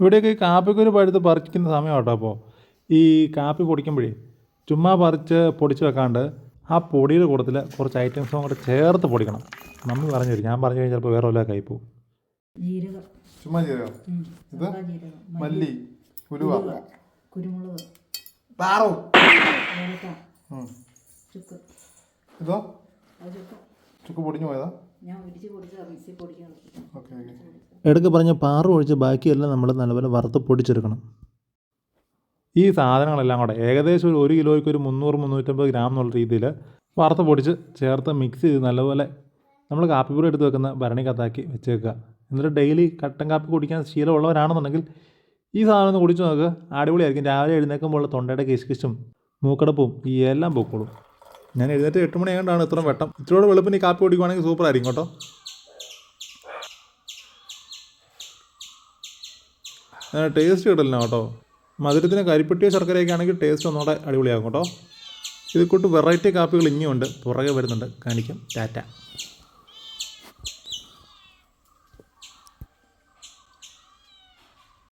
ഇവിടെയൊക്കെ ഈ കാപ്പിക്കുരു പഴുത്ത് പറിക്കുന്ന സമയം കേട്ടോ അപ്പോൾ. ഈ കാപ്പി പൊടിക്കുമ്പോഴേ ചുമ്മാ പറിച്ച് പൊടിച്ച് വെക്കാണ്ട് ആ പൊടിയുടെ കൂട്ടത്തിൽ കുറച്ച് ഐറ്റംസും കൂടെ ചേർത്ത് പൊടിക്കണം. നമ്മൾ പറഞ്ഞു തരും. ഞാൻ പറഞ്ഞു കഴിഞ്ഞാൽ ചിലപ്പോൾ വേറെ വല്ല കൈ പോകും ജീരകം. ചുമ്മാ ഇത്? മല്ലി. ഉലുവ. കുരുമുളക്. ഇതോ? ചുക്ക് പൊടിഞ്ഞു പോയതാ. ഇടയ്ക്ക് പറഞ്ഞ പാറ ഒഴിച്ച് ബാക്കിയെല്ലാം നമ്മൾ നല്ലപോലെ വറുത്ത് പൊടിച്ചെടുക്കണം. ഈ സാധനങ്ങളെല്ലാം കൂടെ ഏകദേശം ഒരു ഒരു കിലോയ്ക്ക് ഒരു മുന്നൂറ് മുന്നൂറ്റമ്പത് ഗ്രാം എന്നുള്ള രീതിയിൽ വറുത്ത് പൊടിച്ച് ചേർത്ത് മിക്സ് ചെയ്ത് നല്ലപോലെ നമ്മൾ കാപ്പിപ്പൊടി എടുത്ത് വെക്കുന്ന ഭരണി കത്താക്കി വെച്ചേക്കുക. എന്നിട്ട് ഡെയിലി കട്ടൻ കാപ്പി കുടിക്കാൻ ശീലമുള്ളവരാണെന്നുണ്ടെങ്കിൽ ഈ സാധനം ഒന്ന് കുടിച്ച് നോക്കുക അടിപൊളിയായിരിക്കും. രാവിലെ എഴുന്നേൽക്കുമ്പോൾ തൊണ്ടയുടെ കിശുകിശും മൂക്കടപ്പും ഈ എല്ലാം പൊക്കോളും. ഞാൻ എഴുന്നേറ്റ് എട്ട് മണി ആയതുകൊണ്ടാണ് ഇത്രയും വെട്ടം. ഇത്രയോടെ വെളുപ്പിന് കാപ്പി കുടിക്കുവാണെങ്കിൽ സൂപ്പർ ആയിരിക്കും കേട്ടോ. ടേസ്റ്റ് കിട്ടില്ല കേട്ടോ. മധുരത്തിന് കരിപ്പെട്ടിയോ ശർക്കരയൊക്കെ ആണെങ്കിൽ ടേസ്റ്റ് ഒന്നുകൂടെ അടിപൊളിയാകും കേട്ടോ. ഇത് കൂട്ട് വെറൈറ്റി കാപ്പികൾ ഇനിയുണ്ട്. പുറകെ വരുന്നുണ്ട്. കാണിക്കും. ടാറ്റ.